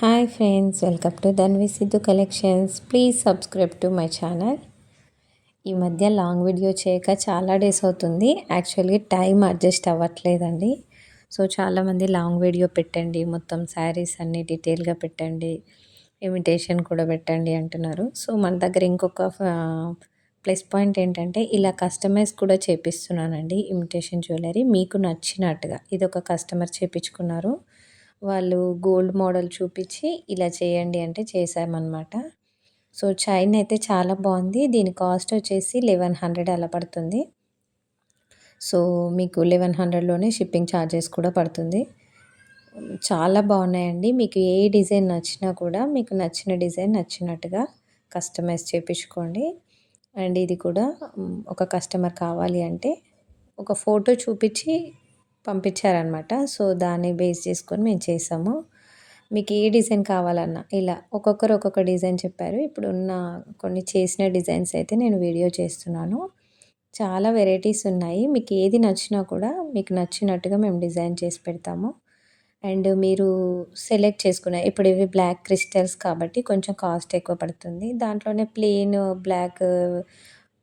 Hi friends welcome to Dhanvi Siddhu collections please subscribe to my channel ఈ మధ్య long video చేయక చాలా days అవుతుంది. యాక్చువల్గా టైం అడ్జస్ట్ అవ్వట్లేదండి. సో చాలామంది లాంగ్ వీడియో పెట్టండి మొత్తం శారీస్ అన్నీ డీటెయిల్గా పెట్టండి ఇమిటేషన్ కూడా పెట్టండి అంటున్నారు. సో మన దగ్గర ఇంకొక ప్లస్ పాయింట్ ఏంటంటే ఇలా కస్టమైజ్ కూడా చేపిస్తున్నానండి ఇమిటేషన్ జ్యువెలరీ మీకు నచ్చినట్టుగా ఇది ఒక కస్టమర్ చేపించుకున్నారు. వాళ్ళు గోల్డ్ మోడల్ చూపించి ఇలా చేయండి అంటే చేసామన్నమాట సో చైన్ అయితే చాలా బాగుంది. దీని కాస్ట్ వచ్చేసి లెవెన్ హండ్రెడ్ అలా పడుతుంది. సో మీకు లెవెన్ హండ్రెడ్లోనే షిప్పింగ్ ఛార్జెస్ కూడా పడుతుంది. చాలా బాగున్నాయండి. మీకు ఏ డిజైన్ నచ్చినా కూడా మీకు నచ్చిన డిజైన్ నచ్చినట్టుగా కస్టమైజ్ చేయించుకోండి అండ్ ఇది కూడా ఒక కస్టమర్ కావాలి అంటే ఒక ఫోటో చూపించి పంపించారనమాట సో దాన్ని బేస్ చేసుకొని మేము చేసాము. మీకు ఏ డిజైన్ కావాలన్నా ఇలా ఒక్కొక్కరు ఒక్కొక్క డిజైన్ చెప్పారు. ఇప్పుడు ఉన్న కొన్ని చేసిన డిజైన్స్ అయితే నేను వీడియో చేస్తున్నాను. చాలా వెరైటీస్ ఉన్నాయి. మీకు ఏది నచ్చినా కూడా మీకు నచ్చినట్టుగా మేము డిజైన్ చేసి పెడతాము. అండ్ మీరు సెలెక్ట్ చేసుకున్న ఇప్పుడు ఇవి బ్లాక్ క్రిస్టల్స్ కాబట్టి కొంచెం కాస్ట్ ఎక్కువ పడుతుంది. దాంట్లోనే ప్లెయిన్ బ్లాక్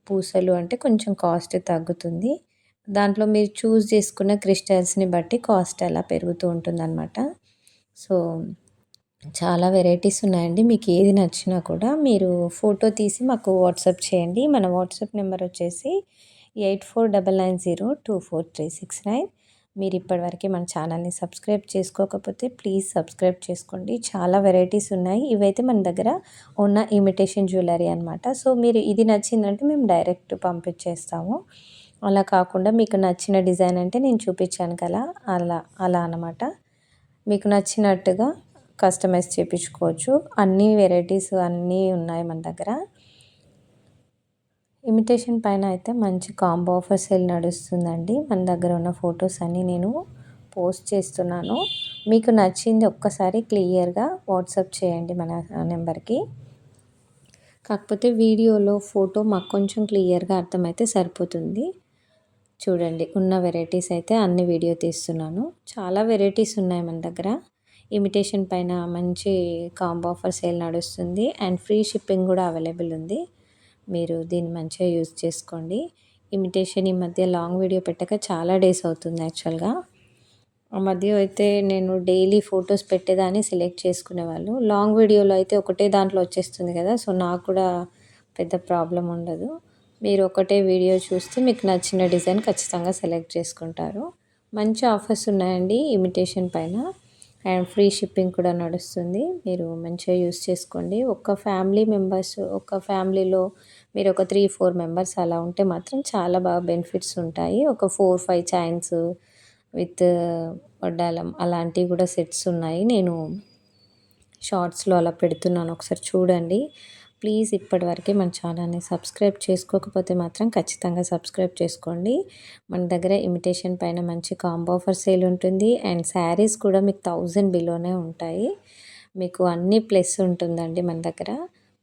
పూసలు అంటే కొంచెం కాస్ట్ తగ్గుతుంది. దాంట్లో మీరు చూస్ చేసుకున్న క్రిస్టల్స్ని బట్టి కాస్ట్ అలా పెరుగుతూ ఉంటుందన్నమాట. సో చాలా వెరైటీస్ ఉన్నాయండి. మీకు ఏది నచ్చినా కూడా మీరు ఫోటో తీసి మాకు వాట్సాప్ చేయండి. మన వాట్సాప్ నెంబర్ వచ్చేసి eight four double nine zero two four three six nine. మీరు ఇప్పటివరకు మన ఛానల్ని సబ్స్క్రైబ్ చేసుకోకపోతే ప్లీజ్ సబ్స్క్రైబ్ చేసుకోండి. చాలా వెరైటీస్ ఉన్నాయి. ఇవైతే మన దగ్గర ఉన్న ఇమిటేషన్ జ్యువెలరీ అనమాట సో మీరు ఇది నచ్చిందంటే మేము డైరెక్ట్ పంపించేస్తాము. అలా కాకుండా మీకు నచ్చిన డిజైన్ అంటే నేను చూపించాను కదా అలా అలా అనమాట మీకు నచ్చినట్టుగా కస్టమైజ్ చేయించుకోవచ్చు అన్ని వెరైటీస్ అన్నీ ఉన్నాయి మన దగ్గర. ఇమిటేషన్ పైన అయితే మంచి కాంబో ఆఫర్ సేల్ నడుస్తుందండి. మన దగ్గర ఉన్న ఫొటోస్ అన్నీ నేను పోస్ట్ చేస్తున్నాను. మీకు నచ్చింది ఒక్కసారి క్లియర్గా వాట్సాప్ చేయండి మన నెంబర్కి. కాకపోతే వీడియోలో ఫోటో మాకు కొంచెం క్లియర్గా అర్థమైతే సరిపోతుంది. చూడండి ఉన్న వెరైటీస్ అయితే అన్ని వీడియో తీస్తున్నాను. చాలా వెరైటీస్ ఉన్నాయి మన దగ్గర. ఇమిటేషన్ పైన మంచి కాంబో ఆఫర్ సేల్ నడుస్తుంది. అండ్ ఫ్రీ షిప్పింగ్ కూడా అవైలబుల్ ఉంది. మీరు దీన్ని మంచిగా యూజ్ చేసుకోండి. ఇమిటేషన్ ఈ మధ్య లాంగ్ వీడియో పెట్టక చాలా డేస్ అవుతుంది యాక్చువల్గా ఆ మధ్య అయితే నేను డైలీ ఫొటోస్ పెట్టేదాన్ని సెలెక్ట్ చేసుకునేవాళ్ళు లాంగ్ వీడియోలో అయితే ఒకటే దాంట్లో వచ్చేస్తుంది కదా సో నాకు కూడా పెద్ద ప్రాబ్లం ఉండదు. మీరు ఒకటే వీడియో చూస్తే మీకు నచ్చిన డిజైన్ ఖచ్చితంగా సెలెక్ట్ చేసుకుంటారు. మంచి ఆఫర్స్ ఉన్నాయండి ఇమిటేషన్ పైన. అండ్ ఫ్రీ షిప్పింగ్ కూడా నడుస్తుంది. మీరు మంచిగా యూస్ చేసుకోండి. ఒక ఫ్యామిలీ మెంబర్స్ ఒక ఫ్యామిలీలో మీరు ఒక త్రీ ఫోర్ మెంబర్స్ అలా ఉంటే మాత్రం చాలా బాగా బెనిఫిట్స్ ఉంటాయి. ఒక ఫోర్ ఫైవ్ చైన్స్ విత్ వడ్డాలం అలాంటివి కూడా సెట్స్ ఉన్నాయి. నేను షార్ట్స్లో అలా పెడుతున్నాను. ఒకసారి చూడండి. ప్లీజ్ ఇప్పటివరకే మన ఛానల్ని సబ్స్క్రైబ్ చేసుకోకపోతే మాత్రం ఖచ్చితంగా సబ్స్క్రైబ్ చేసుకోండి. మన దగ్గర ఇమిటేషన్ పైన మంచి కాంబో ఆఫర్ సేల్ ఉంటుంది. అండ్ శారీస్ కూడా మీకు థౌజండ్ బిలోనే ఉంటాయి. మీకు అన్ని ప్లస్ ఉంటుందండి మన దగ్గర.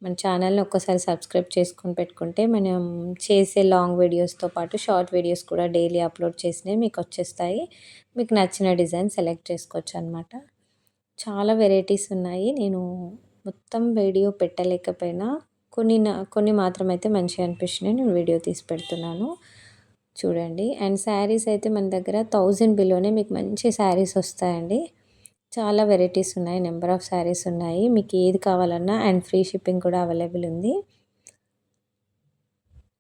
మన ఛానల్ని ఒక్కసారి సబ్స్క్రైబ్ చేసుకొని పెట్టుకుంటే మనం చేసే లాంగ్ వీడియోస్తో పాటు షార్ట్ వీడియోస్ కూడా డైలీ అప్లోడ్ చేసినవి మీకు వచ్చేస్తాయి. మీకు నచ్చిన డిజైన్ సెలెక్ట్ చేసుకోవచ్చు అనమాట చాలా వెరైటీస్ ఉన్నాయి. నేను మొత్తం వీడియో పెట్టలేకపోయినా కొన్ని కొన్ని మాత్రం అయితే మంచిగా అనిపించినాయి. నేను వీడియో తీసి పెడుతున్నాను. చూడండి. అండ్ శారీస్ అయితే మన దగ్గర థౌజండ్ బిలోనే మీకు మంచి శారీస్ వస్తాయండి. చాలా వెరైటీస్ ఉన్నాయి. నెంబర్ ఆఫ్ శారీస్ ఉన్నాయి. మీకు ఏది కావాలన్నా అండ్ ఫ్రీ షిప్పింగ్ కూడా అవైలబుల్ ఉంది.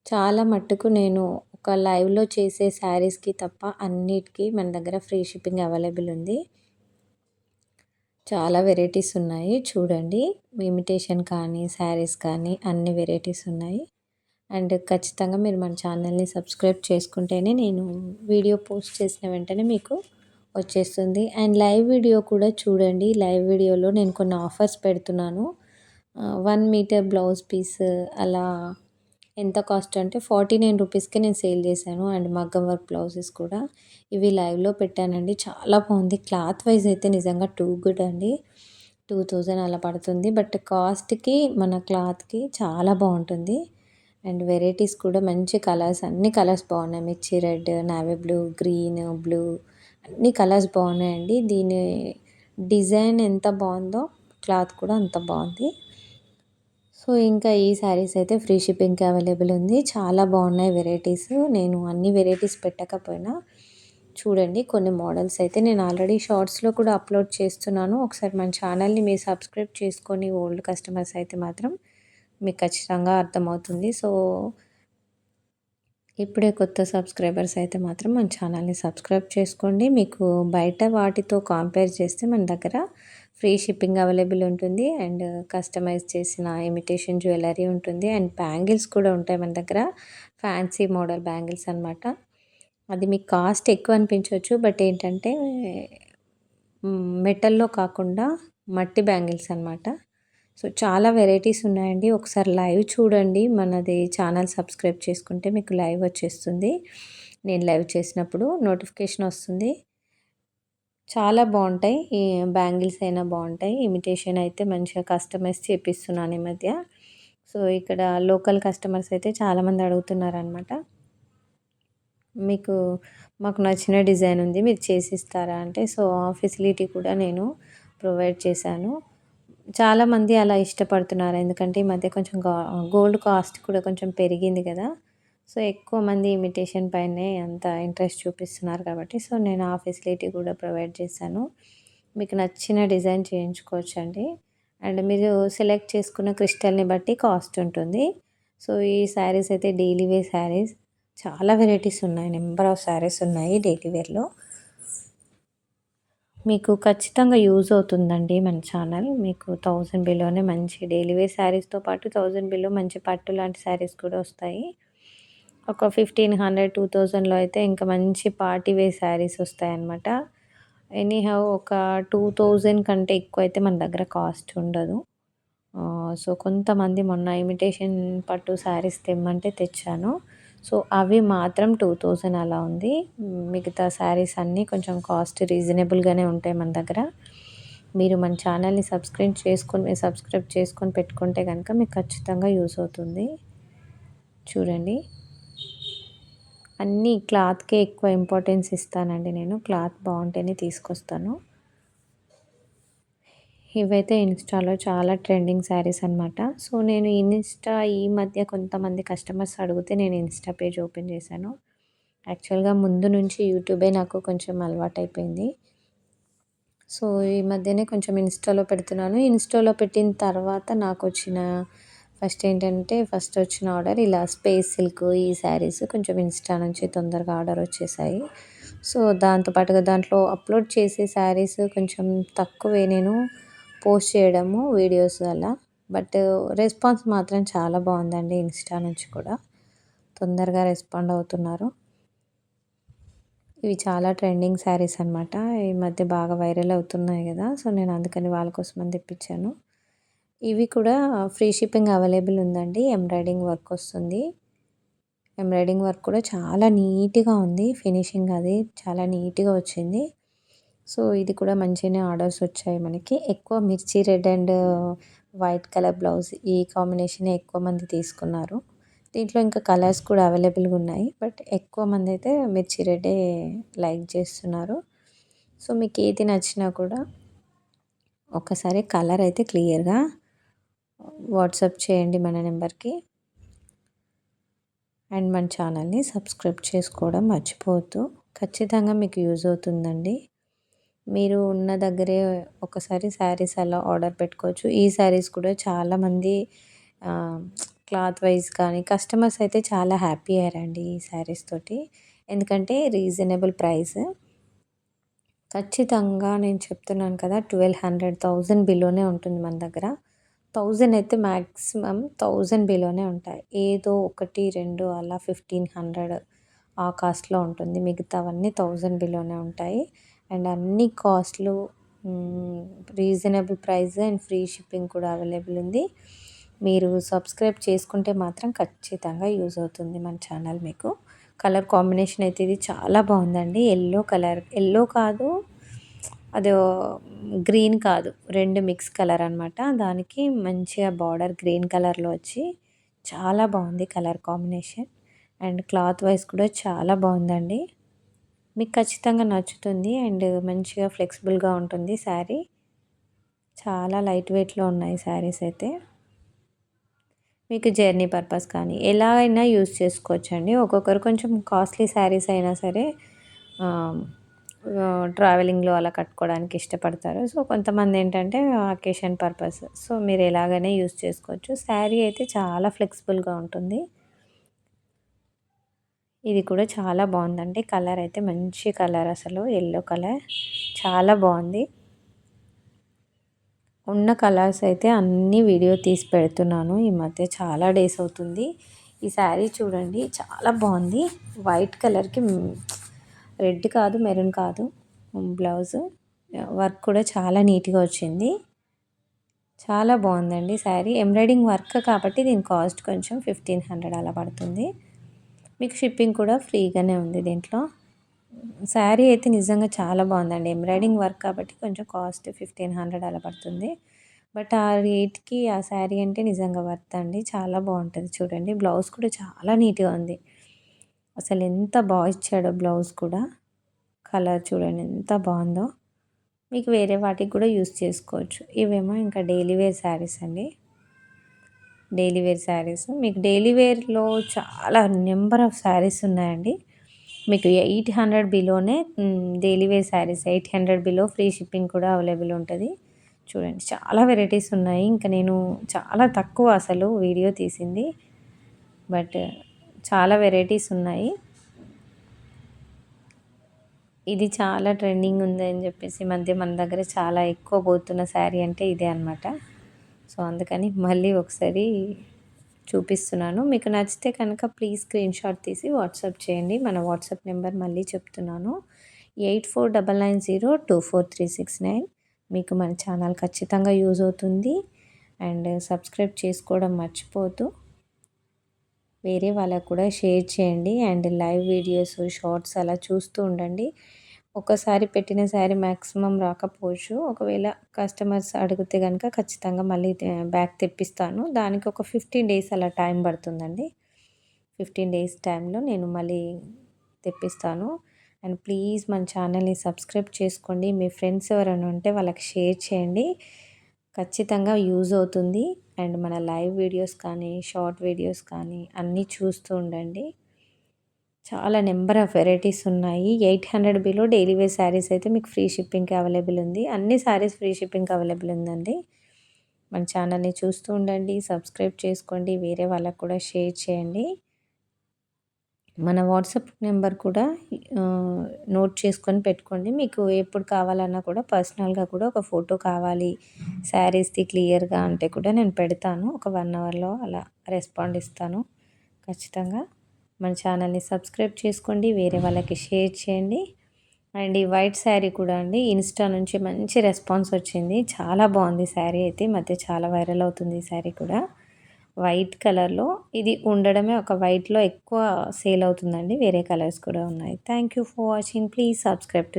చాలా మట్టుకు నేను ఒక లైవ్లో చేసే శారీస్కి తప్ప అన్నిటికీ మన దగ్గర ఫ్రీ షిప్పింగ్ అవైలబుల్ ఉంది. చాలా వెరైటీస్ ఉన్నాయి. చూడండి. ఇమిటేషన్ కానీ శారీస్ కానీ అన్ని వెరైటీస్ ఉన్నాయి. అండ్ ఖచ్చితంగా మీరు మన ఛానల్ని సబ్స్క్రైబ్ చేసుకుంటేనే నేను వీడియో పోస్ట్ చేసిన వెంటనే మీకు వచ్చేస్తుంది. అండ్ లైవ్ వీడియో కూడా చూడండి. లైవ్ వీడియోలో నేను కొన్ని ఆఫర్స్ పెడుతున్నాను. వన్ మీటర్ బ్లౌజ్ పీస్ అలా ఎంత కాస్ట్ అంటే ఫార్టీ నైన్ రూపీస్కి నేను సేల్ చేశాను అండ్ మగ్గం వర్క్ బ్లౌజెస్ కూడా. ఇవి లైవ్లో పెట్టానండి. చాలా బాగుంది. క్లాత్ వైజ్ అయితే నిజంగా టూ గుడ్ అండి. టూ థౌజండ్ అలా పడుతుంది. బట్ కాస్ట్కి మన క్లాత్కి చాలా బాగుంటుంది. అండ్ వెరైటీస్ కూడా మంచి కలర్స్ అన్ని కలర్స్ బాగున్నాయి. Mirchi red navy blue green blue అన్ని కలర్స్ బాగున్నాయండి. దీని డిజైన్ ఎంత బాగుందో క్లాత్ కూడా అంత బాగుంది. సో ఇంకా ఈ శారీస్ అయితే ఫ్రీ షిప్పింగ్కి అవైలబుల్ ఉంది. చాలా బాగున్నాయి వెరైటీస్. నేను అన్ని వెరైటీస్ పెట్టకపోయినా చూడండి కొన్ని మోడల్స్ అయితే నేను ఆల్రెడీ షార్ట్స్లో కూడా అప్లోడ్ చేస్తున్నాను. ఒకసారి మన ఛానల్ని మీరు సబ్స్క్రైబ్ చేసుకొని ఓల్డ్ కస్టమర్స్ అయితే మాత్రం మీకు ఖచ్చితంగా అర్థమవుతుంది. సో ఇప్పుడే కొత్త సబ్స్క్రైబర్స్ అయితే మాత్రం మన ఛానల్ని సబ్స్క్రైబ్ చేసుకోండి. మీకు బయట వాటితో కంపేర్ చేస్తే మన దగ్గర ఫ్రీ షిప్పింగ్ అవైలబుల్ ఉంటుంది. అండ్ కస్టమైజ్ చేసిన ఇమిటేషన్ జ్యువెలరీ ఉంటుంది. అండ్ బ్యాంగిల్స్ కూడా ఉంటాయి మన దగ్గర. ఫ్యాన్సీ మోడల్ బ్యాంగిల్స్ అనమాట అది మీకు కాస్ట్ ఎక్కువ అనిపించవచ్చు. బట్ ఏంటంటే మెటల్లో కాకుండా మట్టి బ్యాంగిల్స్ అనమాట సో చాలా వెరైటీస్ ఉన్నాయండి. ఒకసారి లైవ్ చూడండి. మనది ఛానల్ సబ్స్క్రైబ్ చేసుకుంటే మీకు లైవ్ వచ్చేస్తుంది. నేను లైవ్ చేసినప్పుడు నోటిఫికేషన్ వస్తుంది. చాలా బాగుంటాయి. ఈ బ్యాంగిల్స్ అయినా బాగుంటాయి. ఇమిటేషన్ అయితే మంచిగా కస్టమైజ్ చేపిస్తున్నాను ఈ మధ్య. సో ఇక్కడ లోకల్ కస్టమర్స్ అయితే చాలామంది అడుగుతున్నారనమాట మీకు మాకు నచ్చిన డిజైన్ ఉంది. మీరు చేసిస్తారా అంటే సో ఆ ఫెసిలిటీ కూడా నేను ప్రొవైడ్ చేశాను. చాలామంది అలా ఇష్టపడుతున్నారు. ఎందుకంటే ఈ మధ్య కొంచెం గోల్డ్ కాస్ట్ కూడా కొంచెం పెరిగింది కదా. సో ఎక్కువ మంది ఇమిటేషన్ పైనే అంత ఇంట్రెస్ట్ చూపిస్తున్నారు కాబట్టి సో నేను ఆ ఫెసిలిటీ కూడా ప్రొవైడ్ చేశాను. మీకు నచ్చిన డిజైన్ చేయించుకోవచ్చు అండి అండ్ మీరు సెలెక్ట్ చేసుకున్న క్రిస్టల్ని బట్టి కాస్ట్ ఉంటుంది. సో ఈ శారీస్ అయితే డైలీ వేర్ శారీస్. చాలా వెరైటీస్ ఉన్నాయి. నెంబర్ ఆఫ్ శారీస్ ఉన్నాయి డైలీ వేర్లో. మీకు ఖచ్చితంగా యూజ్ అవుతుందండి మన ఛానల్. మీకు థౌజండ్ బిలోనే మంచి డైలీ వేర్ శారీస్తో పాటు థౌజండ్ బిలో మంచి పట్టు లాంటి శారీస్ కూడా వస్తాయి. ఒక ఫిఫ్టీన్ హండ్రెడ్ టూ థౌజండ్లో అయితే ఇంకా మంచి పార్టీ వేర్ శారీస్ వస్తాయన్నమాట. ఎనీహౌ ఒక టూ థౌజండ్ కంటే ఎక్కువ అయితే మన దగ్గర కాస్ట్ ఉండదు. సో కొంతమంది మొన్న ఇమిటేషన్ పట్టు శారీస్ తెమ్మంటే తెచ్చాను. సో అవి మాత్రం టూ థౌజండ్ అలా ఉంది. మిగతా శారీస్ అన్నీ కొంచెం కాస్ట్ రీజనబుల్గానే ఉంటాయి మన దగ్గర. మీరు మన ఛానల్ని సబ్స్క్రైబ్ చేసుకొని సబ్స్క్రైబ్ చేసుకొని పెట్టుకుంటే కనుక మీకు ఖచ్చితంగా యూస్ అవుతుంది. చూడండి. అన్నీ క్లాత్కే ఎక్కువ ఇంపార్టెన్స్ ఇస్తానండి నేను. క్లాత్ బాగుంటేనే తీసుకొస్తాను. ఇవైతే ఇన్స్టాలో చాలా ట్రెండింగ్ శారీస్ అనమాట సో నేను ఇన్స్టా ఈ మధ్య కొంతమంది కస్టమర్స్ అడిగితే నేను ఇన్స్టా పేజ్ ఓపెన్ చేశాను. యాక్చువల్గా ముందు నుంచి యూట్యూబే నాకు కొంచెం అలవాటైపోయింది. సో ఈ మధ్యనే కొంచెం ఇన్స్టాలో పెడుతున్నాను. ఇన్స్టాలో పెట్టిన తర్వాత నాకు వచ్చిన ఫస్ట్ ఏంటంటే ఫస్ట్ వచ్చిన ఆర్డర్ ఇలా స్పేస్ సిల్క్ ఈ శారీస్ కొంచెం ఇన్స్టా నుంచి తొందరగా ఆర్డర్ వచ్చేసాయి. సో దాంతోపాటుగా దాంట్లో అప్లోడ్ చేసే శారీస్ కొంచెం తక్కువే నేను పోస్ట్ చేయడము వీడియోస్ వల్ల బట్ రెస్పాన్స్ మాత్రం చాలా బాగుందండి ఇన్స్టా నుంచి కూడా. తొందరగా రెస్పాండ్ అవుతున్నారు. ఇవి చాలా ట్రెండింగ్ శారీస్ అనమాట ఈ మధ్య బాగా వైరల్ అవుతున్నాయి కదా. సో నేను అందుకని వాళ్ళ కోసం అని తెప్పించాను. ఇవి కూడా ఫ్రీ షిప్పింగ్ అవైలబుల్ ఉందండి. ఎంబ్రాయిడింగ్ వర్క్ వస్తుంది. ఎంబ్రాయిడింగ్ వర్క్ కూడా చాలా నీట్గా ఉంది. ఫినిషింగ్ అది చాలా నీట్గా వచ్చింది. సో ఇది కూడా మంచిగానే ఆర్డర్స్ వచ్చాయి మనకి. ఎక్కువ mirchi red and white colour blouse ఈ కాంబినేషనే ఎక్కువ మంది తీసుకున్నారు. దీంట్లో ఇంకా కలర్స్ కూడా అవైలబుల్గా ఉన్నాయి. బట్ ఎక్కువ మంది అయితే మిర్చి రెడ్డే లైక్ చేస్తున్నారు. సో మీకు ఏది నచ్చినా కూడా ఒకసారి కలర్ అయితే క్లియర్గా వాట్సాప్ చేయండి మన నెంబర్కి. అండ్ మన ఛానల్ని సబ్స్క్రైబ్ చేసుకోవడం మర్చిపోవద్దు. ఖచ్చితంగా మీకు యూజ్ అవుతుందండి. మీరు ఉన్న దగ్గరే ఒకసారి శారీస్ అలా ఆర్డర్ పెట్టుకోవచ్చు. ఈ శారీస్ కూడా చాలామంది క్లాత్ వైజ్ కానీ కస్టమర్స్ అయితే చాలా హ్యాపీ అయ్యారండి ఈ శారీస్ తోటి. ఎందుకంటే రీజనబుల్ ప్రైస్. ఖచ్చితంగా నేను చెప్తున్నాను కదా ట్వెల్వ్ హండ్రెడ్ థౌజండ్ బిలోనే ఉంటుంది మన దగ్గర. థౌజండ్ అయితే మ్యాక్సిమం థౌజండ్ బిలోనే ఉంటాయి. ఏదో ఒకటి రెండు అలా ఫిఫ్టీన్ హండ్రెడ్ ఆ కాస్ట్లో ఉంటుంది. మిగతావన్నీ థౌజండ్ బిలోనే ఉంటాయి. అండ్ అన్ని కాస్ట్లు reasonable price and free shipping కూడా అవైలబుల్ ఉంది. మీరు సబ్స్క్రైబ్ చేసుకుంటే మాత్రం ఖచ్చితంగా యూజ్ అవుతుంది మన ఛానల్ మీకు. కలర్ కాంబినేషన్ అయితే ఇది చాలా బాగుందండి. ఎల్లో కలర్ ఎల్లో కాదు అది గ్రీన్ కాదు. రెండు మిక్స్ కలర్ అనమాట దానికి మంచిగా బార్డర్ గ్రీన్ కలర్లో వచ్చి చాలా బాగుంది colour combination. And cloth wise కూడా చాలా బాగుందండి. మీకు ఖచ్చితంగా నచ్చుతుంది అండ్ మంచిగా ఫ్లెక్సిబుల్గా ఉంటుంది శారీ. చాలా లైట్ వెయిట్లో ఉన్నాయి శారీస్ అయితే. మీకు జర్నీ పర్పస్ కానీ ఎలా అయినా యూస్ చేసుకోవచ్చండి. ఒక్కొక్కరు కొంచెం కాస్ట్లీ శారీస్ అయినా సరే ట్రావెలింగ్లో అలా కట్టుకోవడానికి ఇష్టపడతారు. సో కొంతమంది ఏంటంటే అకేషన్ పర్పస్ సో మీరు ఎలాగైనా యూస్ చేసుకోవచ్చు. శారీ అయితే చాలా ఫ్లెక్సిబుల్గా ఉంటుంది. ఇది కూడా చాలా బాగుందండి. కలర్ అయితే మంచి కలర్ అసలు. ఎల్లో కలర్ చాలా బాగుంది. ఉన్న కలర్స్ అయితే అన్ని వీడియో తీసి పెడుతున్నాను. ఈ మధ్య చాలా డేస్ అవుతుంది. ఈ శారీ చూడండి. చాలా బాగుంది. వైట్ కలర్కి రెడ్ కాదు మెరూన్ కాదు. బ్లౌజ్. వర్క్ కూడా చాలా నీట్గా వచ్చింది. చాలా బాగుందండి శారీ. ఎంబ్రాయిడింగ్ వర్క్ కాబట్టి దీని కాస్ట్ కొంచెం ఫిఫ్టీన్ హండ్రెడ్ అలా పడుతుంది. మీకు షిప్పింగ్ కూడా ఫ్రీగానే ఉంది దీంట్లో. శారీ అయితే నిజంగా చాలా బాగుందండి. ఎంబ్రాయిడింగ్ వర్క్ కాబట్టి కొంచెం కాస్ట్ ఫిఫ్టీన్ హండ్రెడ్ అలా పడుతుంది. బట్ ఆ రేట్కి ఆ శారీ అంటే నిజంగా వర్త్ అండి. చాలా బాగుంటుంది చూడండి. బ్లౌజ్ కూడా చాలా నీట్గా ఉంది. అసలు ఎంత బాగా ఇచ్చాడో బ్లౌజ్ కూడా. కలర్ చూడండి ఎంత బాగుందో. మీకు వేరే వాటికి కూడా యూస్ చేసుకోవచ్చు. ఇవేమో ఇంకా డైలీ వేర్ శారీస్ అండి. Daily wear saris. మీకు డైలీ వేర్లో చాలా నెంబర్ ఆఫ్ శారీస్ ఉన్నాయండి. మీకు eight hundred బిలోనే daily wear saris eight hundred below free shipping కూడా అవైలబుల్ ఉంటుంది. చూడండి చాలా వెరైటీస్ ఉన్నాయి. ఇంకా నేను చాలా తక్కువ అసలు వీడియో తీసింది. బట్ చాలా వెరైటీస్ ఉన్నాయి. ఇది చాలా ట్రెండింగ్ ఉంది అని చెప్పేసి మధ్య మన దగ్గర చాలా ఎక్కువ పోతున్న శారీ అంటే ఇదే అనమాట సో అందుకని మళ్ళీ ఒకసారి చూపిస్తున్నాను. మీకు నచ్చితే కనుక ప్లీజ్ స్క్రీన్ షాట్ తీసి వాట్సాప్ చేయండి. మన వాట్సాప్ నెంబర్ మళ్ళీ చెప్తున్నాను. Eight four double nine zero two four three six nine. మీకు మన ఛానల్ ఖచ్చితంగా యూజ్ అవుతుంది. అండ్ సబ్స్క్రైబ్ చేసుకోవడం మర్చిపోతూ వేరే వాళ్ళకు కూడా షేర్ చేయండి అండ్ లైవ్ వీడియోస్ షార్ట్స్ అలా చూస్తూ ఉండండి. ఒకసారి పెట్టిన శారీ మ్యాక్సిమం రాకపోవచ్చు. ఒకవేళ కస్టమర్స్ అడిగితే కనుక ఖచ్చితంగా మళ్ళీ బ్యాక్ తెప్పిస్తాను. దానికి ఒక ఫిఫ్టీన్ డేస్ అలా టైం పడుతుందండి. ఫిఫ్టీన్ డేస్ టైంలో నేను మళ్ళీ తెప్పిస్తాను. అండ్ ప్లీజ్ మన ఛానల్ని సబ్స్క్రైబ్ చేసుకోండి. మీ ఫ్రెండ్స్ ఎవరైనా ఉంటే వాళ్ళకి షేర్ చేయండి. ఖచ్చితంగా యూజ్ అవుతుంది. అండ్ మన లైవ్ వీడియోస్ కానీ షార్ట్ వీడియోస్ కానీ అన్నీ చూస్తూ ఉండండి. చాలా నెంబర్ ఆఫ్ వెరైటీస్ ఉన్నాయి. Eight hundred below daily wear saris అయితే మీకు ఫ్రీ షిప్పింగ్కి అవైలబుల్ ఉంది. అన్ని శారీస్ ఫ్రీ షిప్పింగ్కి అవైలబుల్ ఉందండి. మన ఛానల్ని చూస్తూ ఉండండి సబ్స్క్రైబ్ చేసుకోండి వేరే వాళ్ళకు కూడా షేర్ చేయండి. మన వాట్సాప్ నెంబర్ కూడా నోట్ చేసుకొని పెట్టుకోండి. మీకు ఎప్పుడు కావాలన్నా కూడా పర్సనల్గా కూడా ఒక ఫోటో కావాలి. శారీస్ది క్లియర్గా అంటే కూడా నేను పెడతాను. ఒక వన్ అవర్లో అలా రెస్పాండ్ ఇస్తాను. ఖచ్చితంగా మన ఛానల్ని సబ్స్క్రైబ్ చేసుకోండి. వేరే వాళ్ళకి షేర్ చేయండి. అండ్ ఈ వైట్ శారీ కూడా అండి ఇన్స్టా నుంచి మంచి రెస్పాన్స్ వచ్చింది. చాలా బాగుంది శారీ అయితే. మధ్య చాలా వైరల్ అవుతుంది ఈ శారీ కూడా. వైట్ కలర్లో. ఇది ఉండడమే ఒక వైట్లో ఎక్కువ సేల్ అవుతుందండి. వేరే కలర్స్ కూడా ఉన్నాయి. Thank you for watching. Please subscribe to